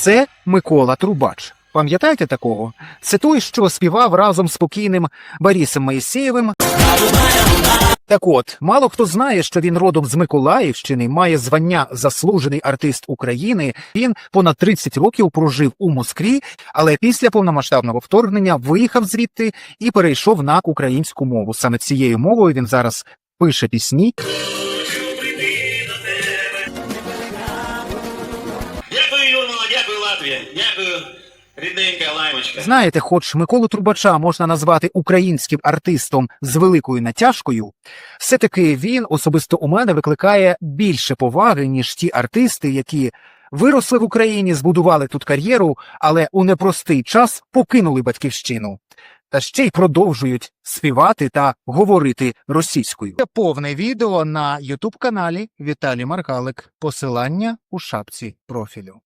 Це Микола Трубач. Пам'ятаєте такого? Це той, що співав разом з покійним Борисом Моїсеєвим. Так от, мало хто знає, що він родом з Миколаївщини, має звання заслужений артист України. Він понад 30 років прожив у Москві, але після повномасштабного вторгнення виїхав звідти і перейшов на українську мову. Саме цією мовою він зараз пише пісні. Дякую, Латвія. Дякую, рідненька лаймочка. Знаєте, хоч Миколу Трубача можна назвати українським артистом з великою натяжкою, все-таки він особисто у мене викликає більше поваги, ніж ті артисти, які виросли в Україні, збудували тут кар'єру, але у непростий час покинули батьківщину. Та ще й продовжують співати та говорити російською. Це повне відео на Ютуб каналі Віталій Маргалик. Посилання у шапці профілю.